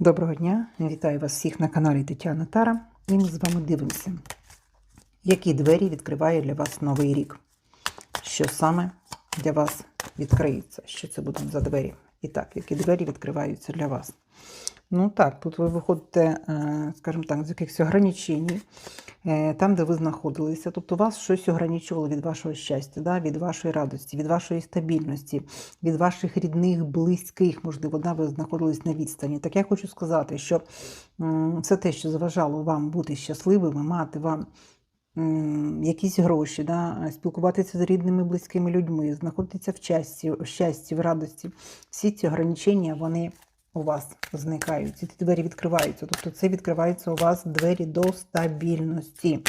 Доброго дня! Вітаю вас всіх на каналі Тетяна Тара. І ми з вами дивимося, які двері відкриває для вас новий рік. Що саме для вас відкриється? Що це будуть за двері? І так, які двері відкриваються для вас? Ну так, тут ви виходите, е, скажімо так, з якихось ограничень, е, там, де ви знаходилися. Тобто вас щось ограничувало від вашого щастя, да? від вашої радості, від вашої стабільності, від ваших рідних, близьких, можливо, да? ви знаходились на відстані. Так я хочу сказати, що це те, що заважало вам бути щасливими, мати вам якісь гроші, да? спілкуватися з рідними, близькими людьми, знаходитися в щасті, в щасті, в радості. Всі ці ограничення, вони у вас зникають, ці двері відкриваються. Тобто це відкриваються у вас двері до стабільності.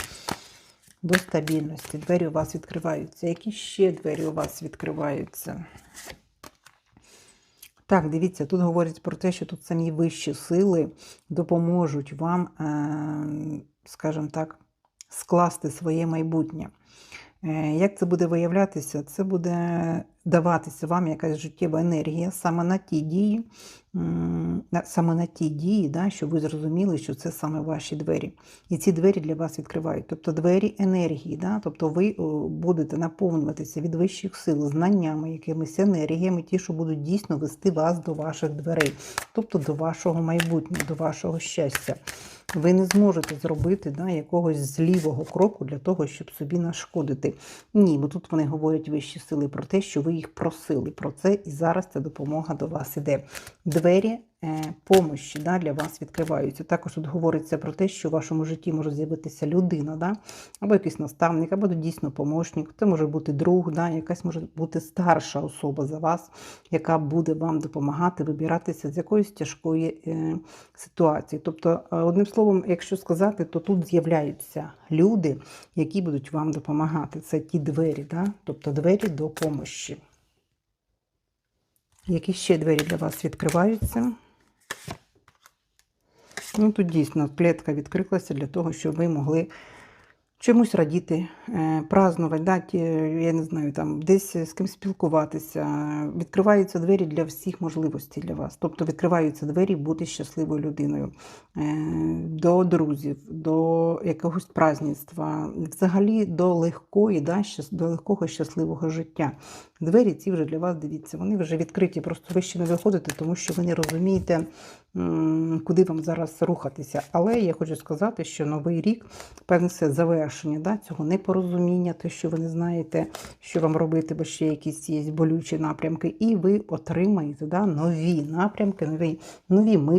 До стабільності. Двері у вас відкриваються. Які ще двері у вас відкриваються? Так, дивіться, тут говорять про те, що тут самі вищі сили допоможуть вам, е, скажімо так, скласти своє майбутнє. Е, Як це буде виявлятися? Це буде даватися вам якась життєва енергія саме на ті дії, саме на ті дії, да, щоб ви зрозуміли, що це саме ваші двері. І ці двері для вас відкривають. Тобто двері енергії, да? тобто ви будете наповнюватися від вищих сил, знаннями, якимись енергіями, ті, що будуть дійсно вести вас до ваших дверей, тобто до вашого майбутнього, до вашого щастя. Ви не зможете зробити да, якогось злівого кроку для того, щоб собі нашкодити. Ні, бо тут вони говорять вищі сили про те, що ви їх просили про це, і зараз ця допомога до вас іде. Двері помощі да, для вас відкриваються. Також тут говориться про те, що в вашому житті може з'явитися людина, да, або якийсь наставник, або дійсно помощник. Це може бути друг, да, якась може бути старша особа за вас, яка буде вам допомагати вибиратися з якоїсь тяжкої е, ситуації. Тобто, е, одним словом, якщо сказати, то тут з'являються люди, які будуть вам допомагати. Це ті двері, да? тобто двері до помощі. Які ще двері для вас відкриваються? Ну, тут дійсно клітка відкрилася для того, щоб ви могли чомусь радіти, е, празднувати, да, ті, я не знаю, там десь з ким спілкуватися. Відкриваються двері для всіх можливостей для вас. Тобто відкриваються двері бути щасливою людиною, е, до друзів, до якогось праздництва, взагалі до легкої, да, до легкого щасливого життя. Двері ці вже для вас, дивіться, вони вже відкриті, просто ви ще не виходите, тому що ви не розумієте, куди вам зараз рухатися. Але я хочу сказати, що новий рік, певне, це завершення да, цього непорозуміння, те, що ви не знаєте, що вам робити, бо ще якісь є болючі напрямки, і ви отримаєте да, нові напрямки, нові, нові